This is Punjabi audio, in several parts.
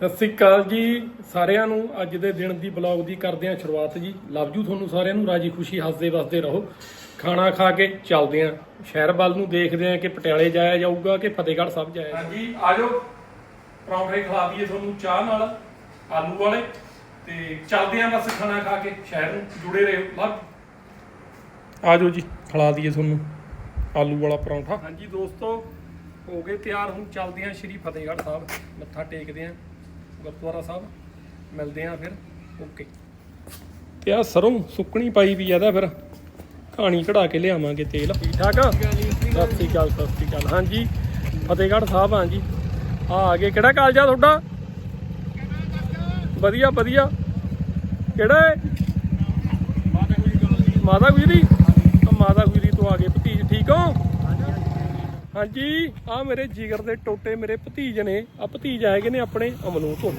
ਸਤਿ ਸ੍ਰੀ ਅਕਾਲ ਜੀ ਸਾਰਿਆਂ ਨੂੰ। ਅੱਜ ਦੇ ਦਿਨ ਦੀ ਬਲੌਗ ਦੀ ਕਰਦੇ ਹਾਂ ਸ਼ੁਰੂਆਤ ਜੀ। ਲਵਜੂ ਤੁਹਾਨੂੰ ਸਾਰਿਆਂ ਨੂੰ ਰਾਜੀ ਖੁਸ਼ੀ ਹੱਸਦੇ ਵਸਦੇ ਰਹੋ। ਖਾਣਾ ਖਾ ਕੇ ਚੱਲਦੇ ਹਾਂ। ਸ਼ਹਿਰ ਵੱਲ ਨੂੰ ਦੇਖਦੇ ਹਾਂ ਕਿ ਪਟਿਆਲੇ ਜਾਇਆ ਜਾਊਗਾ ਕਿ ਫਤਿਹਗੜ੍ਹ ਸਾਹਿਬ ਜਾਇਆ ਹਾਂਜੀ ਆਜੋ ਪਰੌਂਠੇ ਖਵਾ ਦਈਏ ਤੁਹਾਨੂੰ ਚਾਹ ਨਾਲ ਆਲੂ ਵਾਲੇ। ਤੇ ਚੱਲਦੇ ਹਾਂ ਬਸ ਖਾਣਾ ਖਾ ਕੇ ਸ਼ਹਿਰ ਨੂੰ ਜੁੜੇ ਰਹੋ। ਲਵ ਆਜੋ ਜੀ ਖਿਲਾ ਦਈਏ ਤੁਹਾਨੂੰ ਆਲੂ ਵਾਲਾ ਪਰੌਂਠਾ। ਹਾਂਜੀ ਦੋਸਤੋ ਹੋ ਗਏ ਤਿਆਰ। ਹੁਣ ਚੱਲਦੇ ਹਾਂ ਸ਼੍ਰੀ ਫਤਿਹਗੜ੍ਹ ਸਾਹਿਬ। ਮੱਥਾ ਟੇਕਦੇ ਹਾਂ। ਗੁਰਦੁਆਰਾ ਸਾਹਿਬ। ਮਿਲਦੇ ਹਾਂ ਫਿਰ। ਓਕੇ। ਤੇ ਆ ਸਰੋਂ ਸੁੱਕਣੀ ਪਾਈ ਵੀ ਆਦਾ ਫਿਰ। ਕਹਾਣੀ ਕਢਾ ਕੇ ਲਿਆਵਾਂਗੇ ਤੇਲ। ਠੀਕ ਠਾਕ ਆ? ਸਤਿ ਸ੍ਰੀ ਅਕਾਲ, ਸਤਿ ਸ੍ਰੀ ਅਕਾਲ। ਹਾਂਜੀ, ਫਤਿਹਗੜ੍ਹ ਸਾਹਿਬ ਹਾਂਜੀ ਆ ਆ ਗਏ। ਕਿਹੜਾ ਕਾਲਜਾ ਤੁਹਾਡਾ? ਵਧੀਆ ਵਧੀਆ। ਕਿਹੜਾ ਹੈ ਮਾਤਾ ਗੁਜਰੀ। ਮਾਤਾ ਗੁਜਰੀ ਤੋਂ ਆ ਗਏ ਭਤੀਜ। ਠੀਕ ਹੋ? ਹਾਂਜੀ ਆ ਮੇਰੇ ਜਿਗਰ ਦੇ ਟੋਟੇ ਮੇਰੇ ਭਤੀਜ ਨੇ। ਆ ਭਤੀਜ ਹੈਗੇ ਨੇ ਆਪਣੇ ਅਮਲੂ ਤੋਂ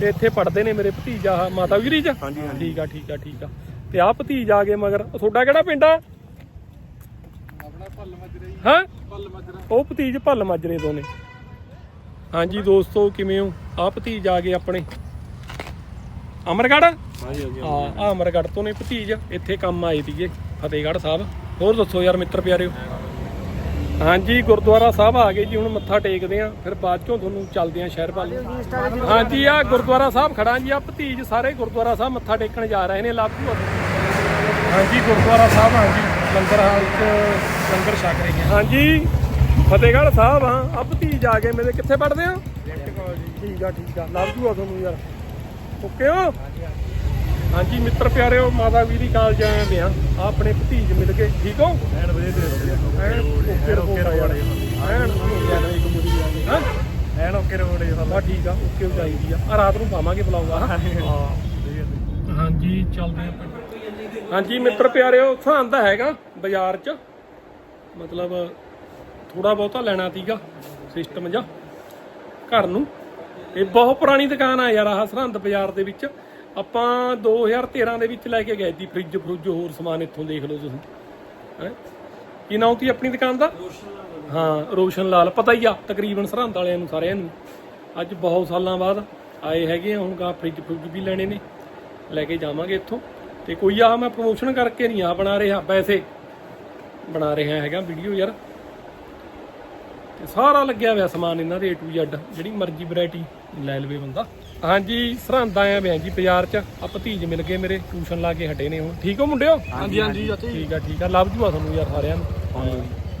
ਤੇ ਇੱਥੇ ਪੜਦੇ ਨੇ ਮੇਰੇ ਭਤੀਜ ਮਾਤਾ ਗੁਜਰੀ ਚ? ਹਾਂਜੀ ਠੀਕ ਆ ਠੀਕ ਆ ਠੀਕ ਆ। ਤੇ ਆ ਭਤੀਜ ਆ ਗਏ ਮਗਰ। ਉਹ ਤੁਹਾਡਾ ਕਿਹੜਾ ਪਿੰਡ ਆ? ਆਪਣਾ ਭੱਲ ਮਜਰੇ ਹਾਂ? ਭੱਲ ਮਜਰਾ। ਉਹ ਭਤੀਜ ਭੱਲ ਮਾਜਰੇ ਤੋਂ ਨੇ ਹਾਂਜੀ ਦੋਸਤੋ ਕਿਵੇਂ ਹੋ? ਆ ਭਤੀਜ ਆ ਗਏ ਆਪਣੇ। ਅਮਰਗੜ੍ਹ? ਹਾਂਜੀ ਹਾਂਜੀ ਹਾਂ ਆ ਅਮਰਗੜ੍ਹ ਤੋਂ ਨੇ ਭਤੀਜ। ਇੱਥੇ ਕੰਮ ਆਏ ਸੀਗੇ ਫਤਿਹਗੜ੍ਹ ਸਾਹਿਬ। ਹੋਰ ਦੱਸੋ ਯਾਰ ਮਿੱਤਰ ਪਿਆਰਿਓ। ਹਾਂਜੀ ਗੁਰਦੁਆਰਾ ਸਾਹਿਬ ਆ ਗਏ ਜੀ ਹੁਣ ਮੱਥਾ ਟੇਕਦੇ ਆ ਫਿਰ ਬਾਅਦ ਚੋਂ ਤੁਹਾਨੂੰ ਚੱਲਦੇ ਆ ਸ਼ਹਿਰ ਵੱਲ। ਹਾਂਜੀ ਆ ਗੁਰਦੁਆਰਾ ਸਾਹਿਬ ਖੜਾ ਜੀ ਆ ਭਤੀਜ ਸਾਰੇ ਗੁਰਦੁਆਰਾ ਸਾਹਿਬ ਮੱਥਾ ਟੇਕਣ ਜਾ ਰਹੇ ਨੇ ਲਾਭੂ ਹਾਂਜੀ ਗੁਰਦੁਆਰਾ ਸਾਹਿਬ ਹਾਂਜੀ ਲੰਗਰ ਹਾਲ ਚ ਲੰਗਰ ਛਕ ਰਹੇ ਹਾਂ। ਹਾਂਜੀ ਫਤਿਹਗੜ੍ਹ ਸਾਹਿਬ ਆ ਆ ਭਤੀਜ ਆ ਗਏ ਮੇਰੇ ਕਿੱਥੇ ਪੜਦੇ ਆ? ਠੀਕ ਆ ਠੀਕ ਆ ਲਾਭੂ ਆ ਤੁਹਾਨੂੰ ਯਾਰ। ਓਕੇ ਹੋ? ਹਾਂਜੀ। ਮਿੱਤਰ ਪਿਆਰਿਓ ਮਾਤਾ ਵੀਰੀ ਕਾਲਜ ਆਏ ਵੇ ਆ ਆਹ ਆਪਣੇ ਭਤੀਜ ਮਿਲ ਗਏ ਠੀਕ ਹੋ? ਐਨ ਵਜੇ ਤੇ ਵਧੀਆ ਐਨ ਓਕੇ ਰੋੜੇ ਐਨ ਇੱਕ ਮੁਰੀ ਆ ਗਈ ਹਾਂ? ਐਨ ਓਕੇ ਰੋੜੇ ਬਾ ਠੀਕ ਆ ਓਕੇ ਹੋ ਚਾਹੀਦੀ ਆ। ਆ ਰਾਤ ਨੂੰ ਪਾਵਾਂਗੇ ਬੁਲਾਉਂਗਾ ਹਾਂ ਹਾਂਜੀ ਚੱਲਦੇ ਆ ਹਾਂਜੀ ਮਿੱਤਰ ਪਿਆਰਿਓ ਸਾਨ ਤਾਂ ਹੈਗਾ ਬਾਜ਼ਾਰ 'ਚ। ਮਤਲਬ ਥੋੜਾ ਬਹੁਤਾ ਲੈਣਾ ਸੀਗਾ ਸਿਸਟਮ ਜਾਂ ਘਰ ਨੂੰ। ਇਹ ਬਹੁਤ ਪੁਰਾਣੀ ਦੁਕਾਨ ਆ ਯਾਰ ਆਹ ਸਰਹੰਦ ਬਾਜ਼ਾਰ ਦੇ ਵਿੱਚ। ਆਪਾਂ 2013 ਦੇ ਵਿੱਚ ਲੈ ਕੇ ਗਏ ਸੀ ਫ੍ਰਿਜ ਫਰੁੱਜ, ਹੋਰ ਸਮਾਨ ਇੱਥੋਂ ਦੇਖ ਲਓ ਤੁਸੀਂ। ਹੈ? ਕੀ ਨਾਮ ਤੀ ਆਪਣੀ ਦੁਕਾਨ ਦਾ? ਹਾਂ, ਰੋਸ਼ਨ ਲਾਲ। ਪਤਾ ਹੀ ਆ, ਤਕਰੀਬਨ ਸਰਹੰਦ ਵਾਲਿਆਂ ਨੂੰ, ਸਾਰਿਆਂ ਨੂੰ। ਅੱਜ ਬਹੁਤ ਸਾਲਾਂ ਬਾਅਦ ਆਏ ਹੈਗੇ ਆ, ਹੁਣ ਗਾ ਫ੍ਰਿਜ ਫਰੁੱਜ ਵੀ ਲੈਣੇ ਨੇ। ਲੈ ਕੇ ਜਾਵਾਂਗੇ ਇੱਥੋਂ। ਤੇ ਕੋਈ ਆ ਮੈਂ ਪ੍ਰਮੋਸ਼ਨ ਕਰਕੇ ਨਹੀਂ ਆ ਬਣਾ ਰਿਹਾ ਵੈਸੇ ਬਣਾ ਰਿਹਾ ਹੈਗਾ ਵੀਡੀਓ ਯਾਰ। ਤੇ ਸਾਰਾ ਲੱਗਿਆ ਹੋਇਆ ਸਮਾਨ ਇਹਨਾਂ ਦੇ A to Z, ਜਿਹੜੀ ਮਰਜ਼ੀ ਵੈਰਾਈਟੀ ਲੈ ਲਵੇ ਬੰਦਾ। ਹਾਂਜੀ ਸਰਹੰਦ ਆਇਆ ਬਿਆਂ ਜੀ ਬਾਜ਼ਾਰ ਚ। ਆ ਭਤੀਜ ਮਿਲ ਗਏ ਮੇਰੇ ਟਿਊਸ਼ਨ ਲਾ ਕੇ ਹਟੇ ਨੇ ਹੁਣ ਠੀਕ ਹੋ ਮੁੰਡਿਓ? ਹਾਂਜੀ ਹਾਂਜੀ ਠੀਕ ਆ ਠੀਕ ਆ। ਲੱਭ ਜੂਆ ਤੁਹਾਨੂੰ ਯਾਰ ਸਾਰਿਆਂ ਨੂੰ।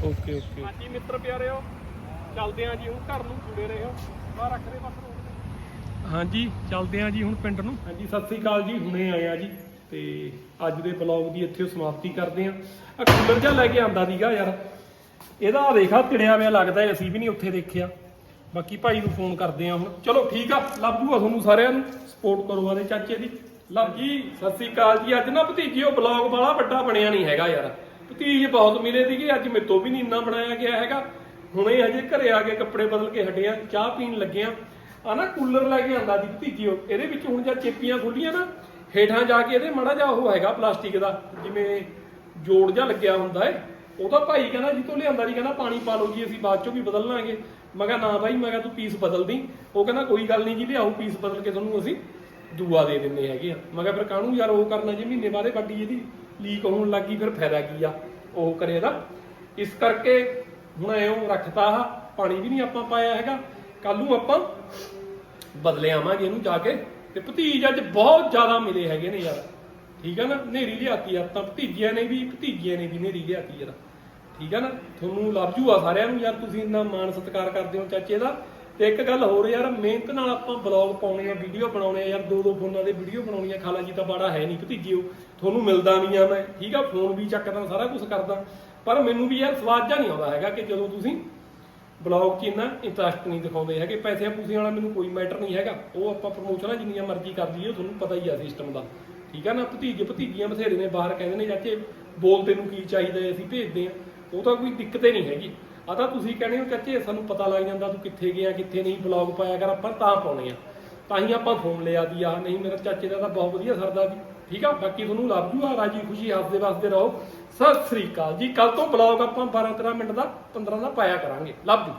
Okay okay. ਹਾਂਜੀ ਮਿੱਤਰ ਪਿਆਰਿਓ ਚੱਲਦੇ ਆਂ ਜੀ ਹੁਣ ਘਰ ਨੂੰ ਜੁੜੇ ਰਹੋ। ਬਾਹਰ ਰੱਖਦੇ ਬਸ ਹਾਂਜੀ ਚੱਲਦੇ ਆਂ ਜੀ ਹੁਣ ਪਿੰਡ ਨੂੰ। ਹਾਂਜੀ ਸਤਿ ਸ੍ਰੀ ਅਕਾਲ ਜੀ। ਹੁਣੇ ਆਏ ਆ ਜੀ। ਤੇ ਅੱਜ ਦੇ ਬਲੌਗ ਦੀ ਇੱਥੇ ਸਮਾਪਤੀ ਕਰਦੇ ਆਂ। ਆ ਕੂਲਰ ਜਿਹਾ ਲੈ ਕੇ ਆਂਦਾ ਸੀਗਾ ਯਾਰ। ਇਹਦਾ ਦੇਖਾ ਤਿੜਿਆ ਹੋਇਆ ਲੱਗਦਾ ਅਸੀਂ ਵੀ ਨਹੀਂ ਉੱਥੇ ਦੇਖਿਆ। ਬਾਕੀ ਭਾਈ ਨੂੰ ਫੋਨ ਕਰਦੇ ਆ ਹੁਣ। ਚਲੋ ਠੀਕ ਆ, ਲੱਭ ਜੂਆ ਤੁਹਾਨੂੰ ਸਾਰਿਆਂ ਨੂੰ। ਸਪੋਰਟ ਕਰੋ ਆਦੇ ਚਾਚੇ ਦੀ। ਲੱਭ ਜੀ, ਸਤਿ ਸ੍ਰੀ ਅਕਾਲ ਜੀ। ਅੱਜ ਨਾ ਭਤੀਜੀਓ ਬਲੌਗ ਵਾਲਾ ਵੱਡਾ ਬਣਿਆ ਨਹੀਂ ਹੈਗਾ ਯਾਰ। ਭਤੀਜ ਬਹੁਤ ਮਿਲੇ ਸੀਗੇ, ਅੱਜ ਮੇਰੇ ਤੋਂ ਵੀ ਨਹੀਂ ਇੰਨਾ ਬਣਾਇਆ ਗਿਆ ਹੈਗਾ। ਹੁਣੇ ਹਜੇ ਘਰੇ ਆ ਕੇ ਕੱਪੜੇ ਬਦਲ ਕੇ ਹਟਿਆ ਚਾਹ ਪੀਣ ਲੱਗਿਆ ਆ। ਨਾ ਕੂਲਰ ਲੈ ਕੇ ਆਂਦਾ ਦੀ ਭਤੀਜੀਓ ਇਹਦੇ ਵਿੱਚ ਹੁਣ ਜਦ ਚੇਪੀਆਂ ਖੁੱਲੀਆਂ ਨਾ, ਹੇਠਾਂ ਜਾ ਕੇ ਇਹਦੇ ਮਾੜਾ ਜਿਹਾ ਉਹ ਹੈਗਾ ਪਲਾਸਟਿਕ ਦਾ, ਜਿਵੇਂ ਜੋੜ ਜਾ ਲੱਗਿਆ ਹੁੰਦਾ ਏ। ਉਹਦਾ ਭਾਈ ਕਹਿੰਦਾ ਜੀ ਲਿਆਂਦਾ ਜੀ, ਕਹਿੰਦਾ ਪਾਣੀ ਪਾ ਲਓ ਜੀ, ਅਸੀਂ ਬਾਅਦ ਚੋਂ ਵੀ ਬਦਲ ਲਾਂਗੇ। ਮੈਂ ਕਿਹਾ, ਨਾ ਭਾਈ ਮੈਂ ਕਿਹਾ ਤੂੰ ਪੀਸ ਬਦਲ ਦੀ। ਉਹ ਕਹਿੰਦਾ, ਕੋਈ ਗੱਲ ਨਹੀਂ ਜੀ, ਲਿਆਓ ਪੀਸ ਬਦਲ ਕੇ ਤੁਹਾਨੂੰ ਅਸੀਂ ਦੂਆ ਦੇ ਦਿੰਦੇ ਹੈਗੇ ਆ। ਮੈਂ ਕਿਹਾ, ਫਿਰ ਕਾਹਨੂੰ ਯਾਰ ਉਹ ਕਰਨਾ ਜੇ, ਮਹੀਨੇ ਬਾਅਦੇ ਵੱਡੀ ਇਹਦੀ ਲੀਕ ਹੋਣ ਲੱਗੀ ਫਿਰ ਫਾਇਦਾ ਕੀ ਆ ਉਹ ਕਰੇ ਦਾ? ਇਸ ਕਰਕੇ ਹੁਣ ਐਉਂ ਰੱਖਤਾ ਆ, ਪਾਣੀ ਵੀ ਨਹੀਂ ਆਪਾਂ ਪਾਇਆ ਹੈਗਾ। ਕੱਲ ਨੂੰ ਆਪਾਂ ਬਦਲੇ ਆਵਾਂਗੇ ਇਹਨੂੰ ਜਾ ਕੇ ਤੇ ਭਤੀਜ ਅੱਜ ਬਹੁਤ ਜ਼ਿਆਦਾ ਮਿਲੇ ਹੈਗੇ ਨੇ ਯਾਰ। ਠੀਕ ਆ ਨਾ? ਨੇਰੀ ਲਿਆਤੀ ਯਾਰ ਤਾਂ ਭਤੀਜਿਆਂ ਨੇ ਵੀ, ਭਤੀਜੀਆਂ ਨੇ ਵੀ ਨੇਰੀ ਲਿਆਤੀ ਯਾਰ। ਠੀਕ ਆ ਨਾ? ਤੁਹਾਨੂੰ ਲੱਭ ਜੂਆ ਸਾਰਿਆਂ ਨੂੰ ਯਾਰ ਤੁਸੀਂ ਇੰਨਾ ਮਾਣ ਸਤਿਕਾਰ ਕਰਦੇ ਹੋ ਚਾਚੇ ਦਾ। ਤੇ ਇੱਕ ਗੱਲ ਹੋਰ ਯਾਰ ਮਿਹਨਤ ਨਾਲ ਆਪਾਂ ਬਲੌਗ ਪਾਉਣੇ ਆ ਵੀਡੀਓ ਬਣਾਉਣੇ ਆ ਯਾਰ ਦੋ ਦੋ ਫੋਨਾਂ ਦੇ ਵੀਡੀਓ ਬਣਾਉਣੀ ਆ ਖਾਲਾ ਜੀ ਤਾਂ ਬਾੜਾ ਹੈ ਨਹੀਂ ਭਤੀਜਿਓ ਤੁਹਾਨੂੰ ਮਿਲਦਾ ਵੀ ਆ ਮੈਂ ਠੀਕ ਆ? ਫੋਨ ਵੀ ਚੱਕਦਾ ਸਾਰਾ ਕੁਝ ਕਰਦਾ। ਪਰ ਮੈਨੂੰ ਵੀ ਯਾਰ ਸਵਾਦ ਜਾਂ ਨਹੀਂ ਆਉਂਦਾ ਹੈਗਾ ਕਿ ਜਦੋਂ ਤੁਸੀਂ ਬਲੌਗ 'ਚ ਇੰਨਾ ਇੰਟਰਸਟ ਨਹੀਂ ਦਿਖਾਉਂਦੇ ਹੈਗੇ। ਪੈਸੇ ਪੂਸਿਆਂ ਵਾਲਾ ਮੈਨੂੰ ਕੋਈ ਮੈਟਰ ਨਹੀਂ ਹੈਗਾ। ਉਹ ਆਪਾਂ ਪ੍ਰਮੋਸ਼ਨਾਂ ਜਿੰਨੀਆਂ ਮਰਜ਼ੀ ਕਰ ਲਈਏ ਤੁਹਾਨੂੰ ਪਤਾ ਹੀ ਆ ਸਿਸਟਮ ਦਾ। ਠੀਕ ਆ ਨਾ? ਭਤੀਜੇ ਭਤੀਜੀਆਂ ਬਥੇਰੇ ਨੇ ਬਾਹਰ ਕਹਿੰਦੇ ਨੇ ਚਾਚੇ ਬੋਲ ਤੈਨੂੰ ਕੀ ਚਾਹੀਦਾ ਹੈ, ਅਸੀਂ ਭੇਜਦੇ ਆ ਉਹ ਤਾਂ ਕੋਈ ਦਿੱਕਤ ਹੀ ਨਹੀਂ ਹੈਗੀ। ਆ ਤਾਂ ਤੁਸੀਂ ਕਹਿੰਦੇ ਹੋ, ਚਾਚੇ, ਸਾਨੂੰ ਪਤਾ ਲੱਗ ਜਾਂਦਾ ਤੂੰ ਕਿੱਥੇ ਗਿਆ, ਕਿੱਥੇ ਨਹੀਂ ਬਲੌਗ ਪਾਇਆ ਕਰ, ਆਪਾਂ ਤਾਂ ਪਾਉਣੇ ਆ। ਤਾਂ ਹੀ ਆਪਾਂ ਫੋਨ ਲਿਆ ਦੀ ਆ। ਨਹੀਂ, ਮੇਰਾ ਚਾਚੇ ਦਾ ਤਾਂ ਬਹੁਤ ਵਧੀਆ ਸਰਦਾ ਵੀ ਠੀਕ ਆ? ਬਾਕੀ ਤੁਹਾਨੂੰ ਲੱਭ ਜੂ ਆ, ਰਾਜੀ ਖੁਸ਼ੀ, ਹੱਸਦੇ ਵਸਦੇ ਰਹੋ। ਸਤਿ ਸ੍ਰੀ ਅਕਾਲ ਜੀ। ਕੱਲ ਤੋਂ ਬਲੌਗ ਆਪਾਂ 12 13 ਮਿੰਟ ਦਾ 15 ਦਾ ਪਾਇਆ ਕਰਾਂਗੇ। ਲੱਭ ਜੂ